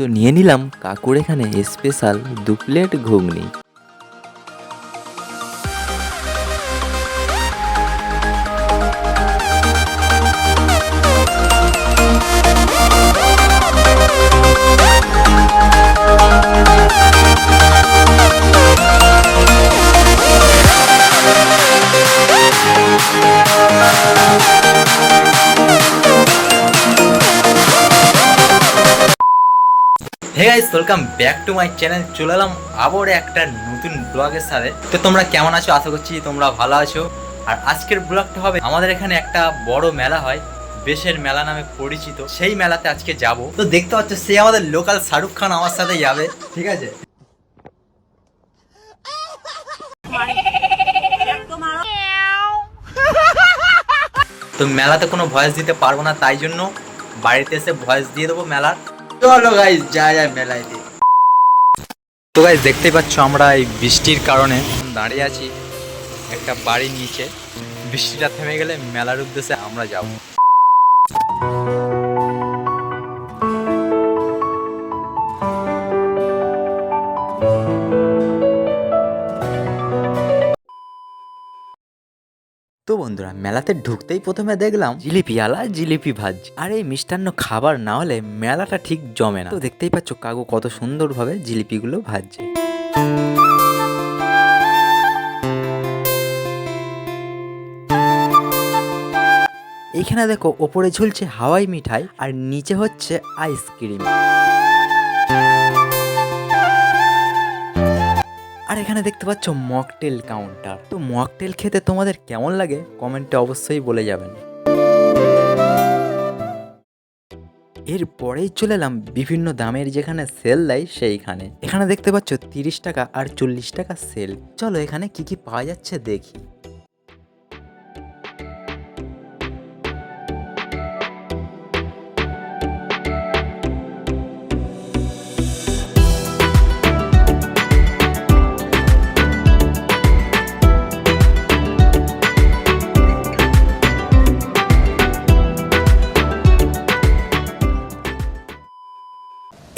তো নিয়ে নিলাম কাকুর এখানে স্পেশাল দু plate ghugni. Guys welcome back to my channel চলে এলাম আবার একটা নতুন ব্লগের সাথে। তো তোমরা কেমন আছো? আশা করছি তোমরা ভালো আছো। আর আজকের ব্লগটা হবে আমাদের এখানে একটা বড় মেলা হয়, বেশের মেলা নামে পরিচিত। সেই মেলাতে আজকে যাব। তো দেখতে পাচ্ছ, সে আমাদের লোকাল শাহরুখ খান আমার সাথে যাবে, ঠিক আছে? তো মেলাতে কোনো ভয়েস দিতে পারব না, তাই জন্য বাড়িতে এসে ভয়েস দিয়ে দেবো মেলার। চলো গাইস যা যায় মেলায় দিয়ে তো গাইজ দেখতেই পাচ্ছ আমরা এই বৃষ্টির কারণে দাঁড়িয়ে আছি একটা বাড়ির নিচে। বৃষ্টিটা থেমে গেলে মেলার উদ্দেশ্যে আমরা যাব। তো বন্ধুরা, মেলাতে ঢুকতেই প্রথমে দেখলাম জিলিপি আলা, জিলিপি ভাজ। আর এই মিষ্টান্ন খাবার না হলে মেলাটা ঠিক জমে না। তো দেখতেই পাচ্ছ কাকু কত সুন্দরভাবে জিলিপিগুলো ভাজছে। এখানে দেখো, ওপরে ঝুলছে হাওয়াই মিঠাই আর নিচে হচ্ছে আইসক্রিম। আর এখানে দেখতে পাচ্ছ মকটেল কাউন্টার। তো মকটেল খেতে তোমাদের কেমন লাগে? কমেন্টে অবশ্যই বলে যাবেন। এরপরেই চলে এলাম বিভিন্ন দামের যেখানে সেল দেয় সেইখানে। এখানে দেখতে পাচ্ছ তিরিশ টাকা আর চল্লিশ টাকা সেল চলো এখানে কি কি পাওয়া যাচ্ছে দেখি।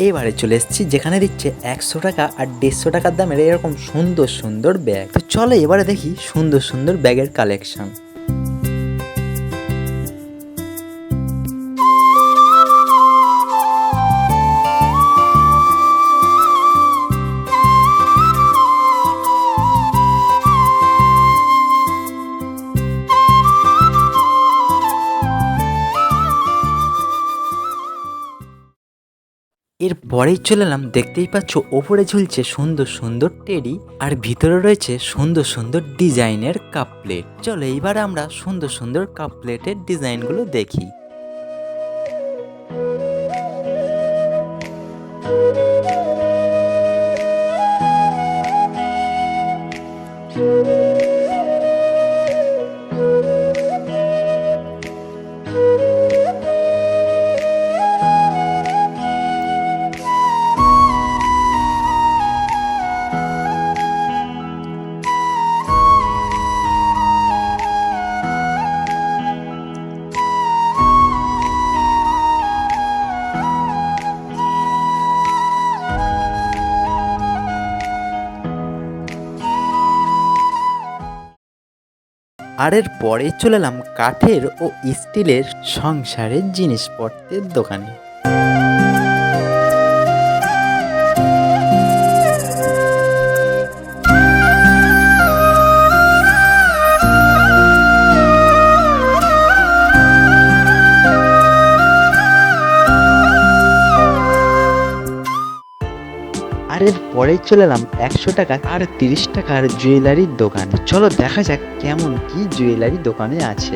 এবারে চলে এসেছি, যেখানে দিচ্ছে একশো টাকা আর দেড়শো টাকার দামের এরকম সুন্দর সুন্দর ব্যাগ তো চলো এবারে দেখি সুন্দর সুন্দর ব্যাগের কালেকশন এরপরেই চলে এলাম, দেখতেই পাচ্ছ ওপরে ঝুলছে সুন্দর সুন্দর টেডি আর ভিতরে রয়েছে সুন্দর সুন্দর ডিজাইনের কাপ প্লেট। চলো এইবার আমরা সুন্দর সুন্দর কাপ প্লেটের ডিজাইনগুলো দেখি। আর এর পরে চলে এলাম কাঠের ও স্টিলের সংসারের জিনিসপত্রের দোকানে। এর পরেই চলে এলাম একশো টাকা আর তিরিশ টাকার জুয়েলারির দোকানে। চলো দেখা যাক কেমন কি জুয়েলারি দোকানে আছে।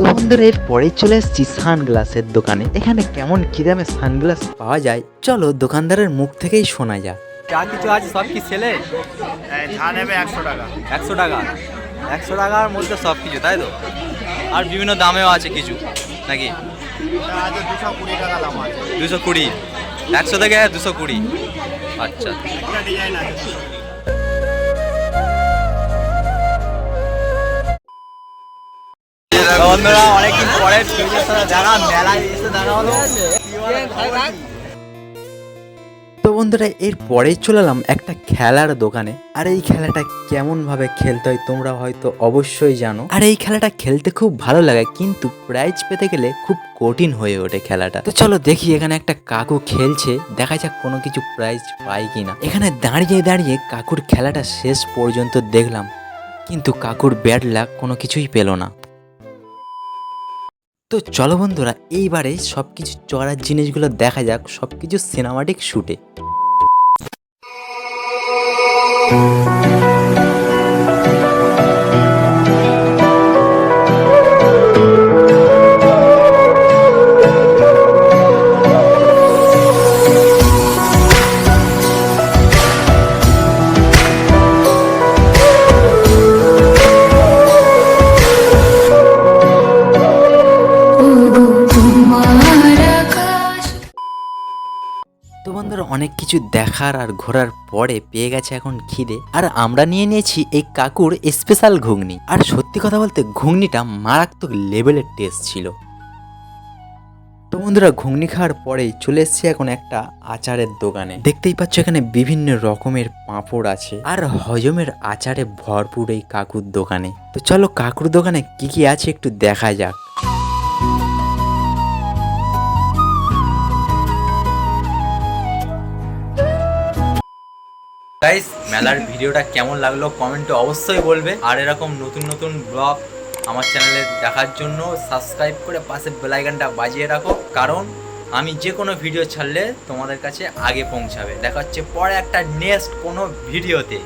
বন্ধুরা এর পরেই চলে এসেছি সানগ্লাসের দোকানে। এখানে কেমন কি দামে সানগ্লাস পাওয়া যায়? চলো দোকানদারের মুখ থেকেই শোনা যাক। যা কিছু আছে সব কি ছেলে ধান নেবে একশো টাকা। একশো টাকা। একশো টাকার মধ্যে সব কিছু তাই তো? আর বিভিন্ন দামেও আছে কিছু নাকি? আছে দুশো কুড়ি টাকা দাম আছে। দুশো কুড়ি। একশো থেকে দুশো কুড়ি। আচ্ছা। বন্ধুরা, অনেকদিন পরে দেখা, মেলায় এসে দেখা হলো। তো বন্ধুরা, এর পরেই চলে এলাম একটা খেলার দোকানে। আর এই খেলাটা কেমন ভাবে খেলতে হয় তোমরা হয়তো অবশ্যই জানো। আর এই খেলাটা খেলতে খুব ভালো লাগে, কিন্তু প্রাইজ পেতে গেলে খুব কঠিন হয়ে ওঠে খেলাটা। তো চলো দেখি এখানে একটা কাকু খেলছে, দেখা যাক কোনো কিছু প্রাইজ পাই কিনা। এখানে দাঁড়িয়ে দাঁড়িয়ে কাকুর খেলাটা শেষ পর্যন্ত দেখলাম, কিন্তু কাকুর ব্যাড লাক কোনো কিছুই পেল না। তো চলো বন্ধুরা এইবারে সব কিছু চড়ার জিনিসগুলো দেখা যাক সব কিছু সিনেমাটিক শুটে তো বন্ধুরা, অনেক কিছু দেখার আর ঘোরার পরে পেয়ে গেছে এখন খিদে। আর আমরা নিয়ে নিয়েছি এই কাকুর স্পেশাল ঘুগনি। আর সত্যি কথা বলতে, ঘুগনিটা মারাত্মক লেভেলের টেস্ট ছিল। তো বন্ধুরা, ঘুগনি খাওয়ার পরেই চলে এসেছি এখন একটা আচারের দোকানে। দেখতেই পাচ্ছ এখানে বিভিন্ন রকমের পাঁপড় আছে। আর হজমের আচারে ভরপুর এই কাকুর দোকানে। তো চলো কাকুর দোকানে কি কি আছে একটু দেখা যাক। গাইস মেলার ভিডিওটা কেমন লাগল কমেন্টে অবশ্যই বলবে। আর এরকম নতুন নতুন ব্লগ আমার চ্যানেলে দেখার জন্য সাবস্ক্রাইব করে পাশে বেলাইকানটা বাজিয়ে রাখো। কারণ আমি যে কোনো ভিডিও ছাড়লে তোমাদের কাছে আগে পৌঁছাবে। দেখা হচ্ছে পরে একটা নেক্সট কোনো ভিডিওতে।